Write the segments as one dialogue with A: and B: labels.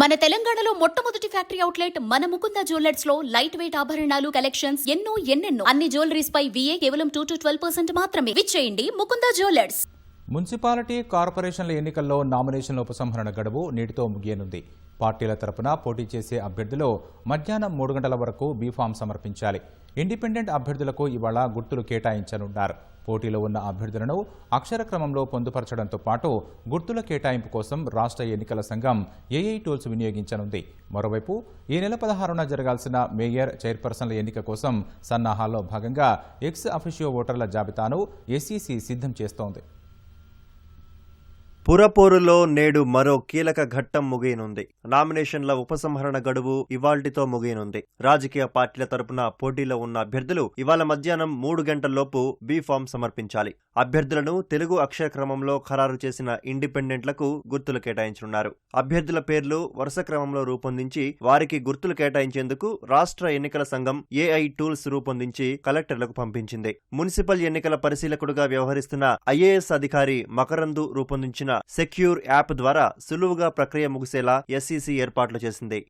A: మన తెలంగాణలో మొట్టమొదటి ఫ్యాక్టరీ అవుట్లెట్ మన ముకుంద జ్యువెలర్స్లో లైట్ వెయిట్ ఆభరణాలు కలెక్షన్స్ ఎన్నో ఎన్నెన్నో. అన్ని జ్యువెలరీస్ పై విఏ కేవలం టూ టు ట్వెల్వ్ పర్సెంట్ మాత్రమే. విచ్చేయండి ముకుంద జ్యువెలర్స్.
B: మున్సిపాలిటీ కార్పొరేషన్ల ఎన్నికల్లో నామినేషన్ల ఉపసంహరణ గడువు నేటితో ముగియనుంది. పార్టీల తరపున పోటీ చేసే అభ్యర్థులు మధ్యాహ్నం మూడు గంటల వరకు బీఫామ్ సమర్పించాలి. ఇండిపెండెంట్ అభ్యర్థులకు ఇవాళ గుర్తులు కేటాయించనున్నారు. పోటీలో ఉన్న అభ్యర్థులను అక్షర క్రమంలో పొందుపరచడంతో పాటు గుర్తుల కేటాయింపు కోసం రాష్ట్ర ఎన్నికల సంఘం ఏఐ టూల్స్ వినియోగించనుంది. మరోవైపు ఈ నెల పదహారున జరగాల్సిన మేయర్ చైర్పర్సన్ల ఎన్నిక కోసం సన్నాహాల్లో భాగంగా ఎక్స్ అఫిషియో ఓటర్ల జాబితాను ఎస్ఈసి సిద్ధం చేస్తోంది.
C: పురపోరులో నేడు మరో కీలక ఘట్టం ముగియనుంది. నామినేషన్ల ఉపసంహరణ గడువు ఇవాల్టితో ముగియనుంది. రాజకీయ పార్టీల తరపున పోటీలో ఉన్న అభ్యర్థులు ఇవాళ మధ్యాహ్నం మూడు గంటల్లోపు బీ ఫామ్ సమర్పించాలి. అభ్యర్థులను తెలుగు అక్షర క్రమంలో ఖరారు చేసిన ఇండిపెండెంట్లకు గుర్తులు కేటాయించనున్నారు. అభ్యర్థుల పేర్లు వరుస క్రమంలో రూపొందించి వారికి గుర్తులు కేటాయించేందుకు రాష్ట్ర ఎన్నికల సంఘం ఏఐ టూల్స్ రూపొందించి కలెక్టర్లకు పంపించింది. మున్సిపల్ ఎన్నికల పరిశీలకుడుగా వ్యవహరిస్తున్న ఐఏఎస్ అధికారి మకరందు రూపొందించిన సెక్యూర్ యాప్ ద్వారా సులువుగా ప్రక్రియ ముగిసేలా ఎస్సీసీ ఏర్పాట్లు చేసింది.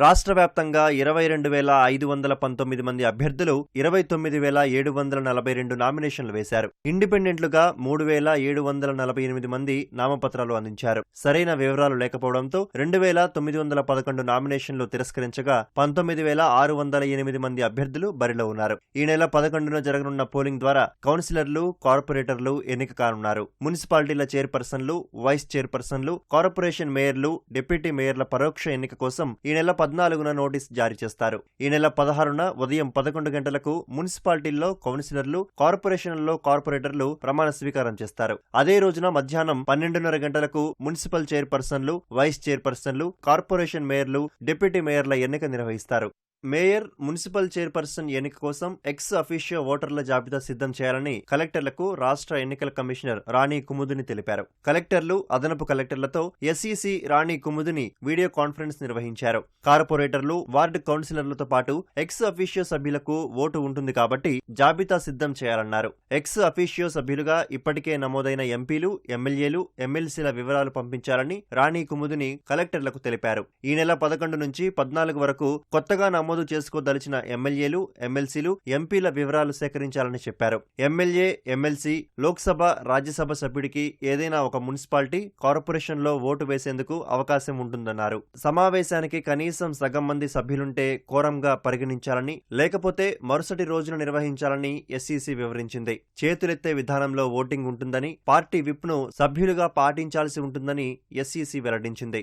C: రాష్ట్ర వ్యాప్తంగా ఇరవై రెండు వేల ఐదు వందల పంతొమ్మిది మంది అభ్యర్థులు ఇరవై తొమ్మిది వేల ఏడు వందల నలభై రెండు నామినేషన్లు వేశారు. ఇండిపెండెంట్లుగా మూడు వేల ఏడు వందల నలభై ఎనిమిది మంది నామపత్రాలు అందించారు. సరైన వివరాలు లేకపోవడంతో రెండు వేల తొమ్మిది వందల పదకొండు నామినేషన్లు తిరస్కరించగా పంతొమ్మిది వేల ఆరు వందల ఎనిమిది మంది అభ్యర్థులు బరిలో ఉన్నారు. ఈ నెల పదకొండున జరగనున్న పోలింగ్ ద్వారా కౌన్సిలర్లు కార్పొరేటర్లు ఎన్నిక కానున్నారు. మున్సిపాలిటీల చైర్పర్సన్లు వైస్ చైర్పర్సన్లు కార్పొరేషన్ మేయర్లు డిప్యూటీ మేయర్ల పరోక్ష ఎన్నిక కోసం ఈ నెల పద్నాలుగున నోటీస్ జారీ చేస్తారు. ఈ నెల పదహారున ఉదయం పదకొండు గంటలకు మున్సిపాలిటీల్లో కౌన్సిలర్లు కార్పొరేషన్లలో కార్పొరేటర్లు ప్రమాణ స్వీకారం చేస్తారు. అదే రోజున మధ్యాహ్నం పన్నెండున్నర గంటలకు మున్సిపల్ చైర్పర్సన్లు వైస్ చైర్పర్సన్లు కార్పొరేషన్ మేయర్లు డిప్యూటీ మేయర్ల ఎన్నిక నిర్వహిస్తారు. మేయర్ మున్సిపల్ చైర్పర్సన్ ఎన్నిక కోసం ఎక్స్ అఫీషియో ఓటర్ల జాబితా సిద్ధం చేయాలని కలెక్టర్లకు రాష్ట్ర ఎన్నికల కమిషనర్ రాణి కుముదిని తెలిపారు. కలెక్టర్లు అదనపు కలెక్టర్లతో SEC Rani Kumudini video conference నిర్వహించారు. కార్పొరేటర్లు వార్డు కౌన్సిలర్లతో పాటు ఎక్స్ అఫీషియో సభ్యులకు ఓటు ఉంటుంది కాబట్టి జాబితా సిద్ధం చేయాలన్నారు. ఎక్స్ అఫీషియో సభ్యులుగా ఇప్పటికే నమోదైన ఎంపీలు ఎమ్మెల్యేలు ఎమ్మెల్సీల వివరాలు పంపించాలని రాణి కుముదిని కలెక్టర్లకు తెలిపారు. ఈ నెల పదకొండు నుంచి పద్నాలుగు వరకు కొత్తగా నమోదు నమోదు చేసుకోదలిచిన ఎమ్మెల్యేలు ఎమ్మెల్సీలు ఎంపీల వివరాలు సేకరించాలని చెప్పారు. ఎమ్మెల్యే ఎమ్మెల్సీ లోక్సభ రాజ్యసభ సభ్యుడికి ఏదైనా ఒక మున్సిపాలిటీ కార్పొరేషన్లో ఓటు వేసేందుకు అవకాశం ఉంటుందన్నారు. సమావేశానికి కనీసం సగం మంది సభ్యులుంటే కోరంగా పరిగణించాలని లేకపోతే మరుసటి రోజున నిర్వహించాలని ఎస్సీసీ వివరించింది. చేతులెత్తే విధానంలో ఓటింగ్ ఉంటుందని పార్టీ విప్ను సభ్యులుగా పాటించాల్సి ఉంటుందని ఎస్సీసీ వెల్లడించింది.